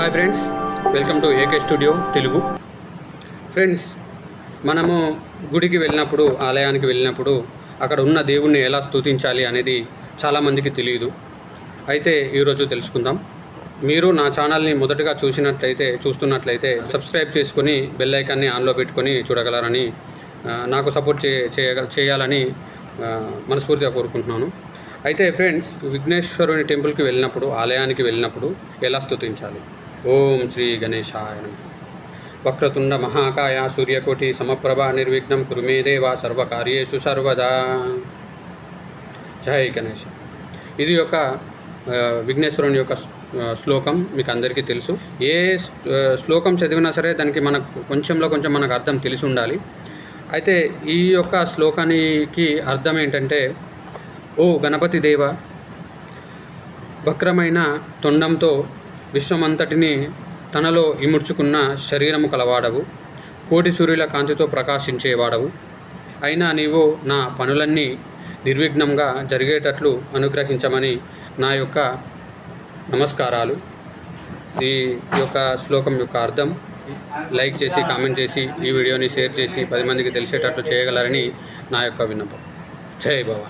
Hi friends welcome to AK studio Telugu. Friends మనము గుడికి వెళ్ళినప్పుడు ఆలయానికి వెళ్ళినప్పుడు అక్కడ ఉన్న దేవుణ్ణి ఎలా స్థుతించాలి అనేది చాలామందికి తెలియదు. అయితే ఈరోజు తెలుసుకుందాం. మీరు నా ఛానల్ని మొదటగా చూసినట్లయితే చూస్తున్నట్లయితే సబ్స్క్రైబ్ చేసుకొని బెల్ ఐకాన్ని ఆన్లో పెట్టుకొని చూడగలరని నాకు సపోర్ట్ చే చేయాలని మనస్ఫూర్తిగా కోరుకుంటున్నాను. అయితే ఫ్రెండ్స్ విఘ్నేశ్వరుని టెంపుల్కి వెళ్ళినప్పుడు ఆలయానికి వెళ్ళినప్పుడు ఎలా స్తుతించాలి? ఓం శ్రీ గణేశాయ వక్రతుండ మహాకాయ సూర్యకోటి సమప్రభ నిర్విఘ్నం కురుమేదేవా సర్వకార్యేషు సర్వదా. జై గణేష్ ఇది ఒక విఘ్నేశ్వరుని యొక్క శ్లోకం మీకు అందరికీ తెలుసు. ఏ స్- శ్లోకం చదివినా సరే దానికి మనకు కొంచెంలో కొంచెం మనకు అర్థం తెలిసి ఉండాలి. అయితే ఈ యొక్క శ్లోకానికి అర్థం ఏంటంటే ఓ గణపతి దేవ వక్రమైన తొండంతో విశ్వమంతటిని తనలో ఇముడ్చుకున్న శరీరము కలవాడవు. కోటి సూర్యుల కాంతితో ప్రకాశించేవాడవు. అయినా నీవు నా పనులన్నీ నిర్విఘ్నంగా జరిగేటట్లు అనుగ్రహించమని నా యొక్క నమస్కారాలు. ఈ యొక్క శ్లోకం యొక్క అర్థం లైక్ చేసి కామెంట్ చేసి ఈ వీడియోని షేర్ చేసి పది మందికి తెలిసేటట్లు చేయగలరని నా యొక్క విన్నపం. జై భవాని.